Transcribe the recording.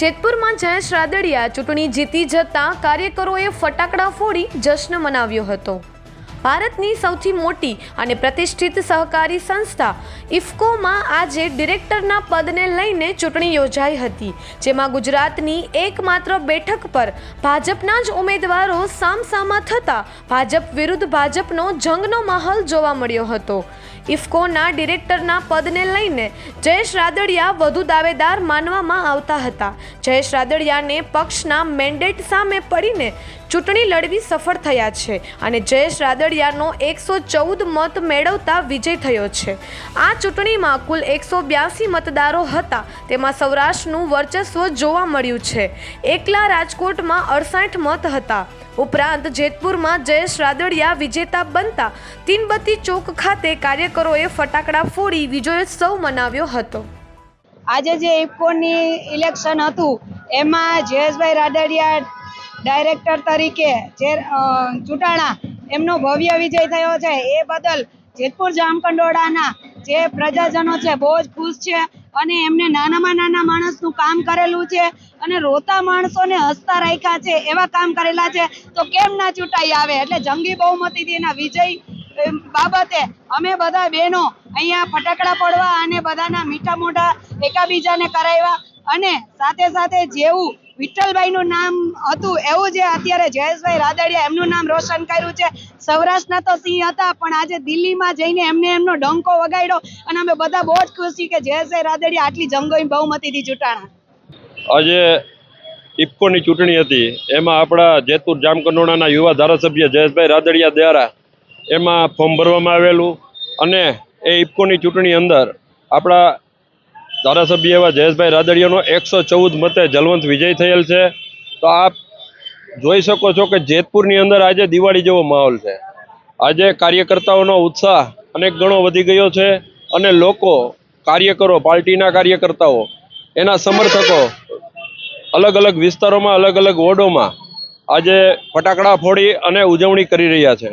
જેતપુરમાં જયેશ રાદડિયા ચૂંટણી જીતી જતા કાર્યકરોએ ફટાકડા ફોડી જશ્ન મનાવ્યો હતો. ભારતની સૌથી મોટી અને પ્રતિષ્ઠિત સહકારી સંસ્થા ઇફકોમાં આજે ડિરેક્ટરના પદને લઈને ચૂંટણી યોજાઈ હતી, જેમાં ગુજરાતની એકમાત્ર બેઠક પર ભાજપના જ ઉમેદવારો સામસામા થતા ભાજપ વિરુદ્ધ ભાજપનો જંગનો માહોલ જોવા મળ્યો હતો. ઇફકોના ડિરેક્ટરના પદને લઈને જયેશ રાદડિયા વધુ દાવેદાર માનવામાં આવતા હતા. જયેશ રાદડિયાને પક્ષના મેન્ડેટ સામે પડીને ચૂંટણી લડવી સફળ થયા છે અને જયેશ રાદડિયાનો એકસો ચૌદ મત મેળવતા વિજય થયો છે. આ ચૂંટણીમાં કુલ એકસો બ્યાસી મતદારો હતા. તેમાં સૌરાષ્ટ્રનું વર્ચસ્વ જોવા મળ્યું છે. એકલા રાજકોટમાં અડસાઠ મત હતા. ઉપરાંત જેતપુરમાં જયેશ રાદડિયા વિજેતા બનતા તીનબત્તી ચોક ખાતે કાર્યકરોએ ફટાકડા ફોડી વિજયોત્સવ મનાવ્યો હતો. આજે જે ઇફકોની ઇલેક્શન હતું, એમાં જયેશભાઈ રાદડિયા ડાયરેક્ટર તરીકે જે ચૂંટાણા એમનો ભવ્ય વિજય થયો છે. એ બદલ જેતપુર જામકંડોળાના જે પ્રજાજનો છે, બહુ જ ખુશ છે અને એમને નાનામાં નાના માણસનું કામ કરેલું છે અને રોતા માણસોને હસતા રાખ્યા છે, એવા કામ કરેલા છે. તો કેમ ના ચૂંટાઈ આવે? એટલે જંગી બહુમતીથી એના વિજય બાબતે અમે બધા બહેનો અહીંયા ફટાકડા પડવા અને બધાના મીઠા મોઢા એકાબીજાને કરાવ્યા અને સાથે સાથે જેવું વિઠ્ઠલભાઈનું નામ હતું. એવું જે અત્યારે જયેશભાઈ રાદડિયા એમનું નામ રોશન કર્યું છે. સૌરાષ્ટ્રના તો સિંહ હતા, પણ આજે દિલ્હીમાં જઈને એમને એમનો ડંકો વગાડ્યો અને અમે બધા બહુ જ ખુશી કે જયેશભાઈ રાદડિયા આટલી જંગોઈ બહુમતીથી ચૂંટાણા. આજે ઇફકોની ચૂંટણી હતી. એમાં આપણા જેતપુર જામકંડોળાના યુવા ધારાસભ્ય જયેશભાઈ રાદડિયા દ્વારા એમાં ફોર્મ ભરવામાં આવેલું અને એ ઇફકોની ચૂંટણી અંદર આપણા ધારાસભ્ય એવા જયેશભાઈ રાદડિયાનો એકસો ચૌદ મતે જલવંત વિજય થયેલ છે. તો આપ જોઈ શકો છો કે જેતપુરની અંદર આજે દિવાળી જેવો માહોલ છે. આજે કાર્યકર્તાઓનો ઉત્સાહ અનેક ગણો વધી ગયો છે અને લોકો, કાર્યકરો, પાર્ટીના કાર્યકર્તાઓ, એના સમર્થકો અલગ અલગ વિસ્તારોમાં, અલગ અલગ વોર્ડોમાં આજે ફટાકડા ફોડી અને ઉજવણી કરી રહ્યા છે.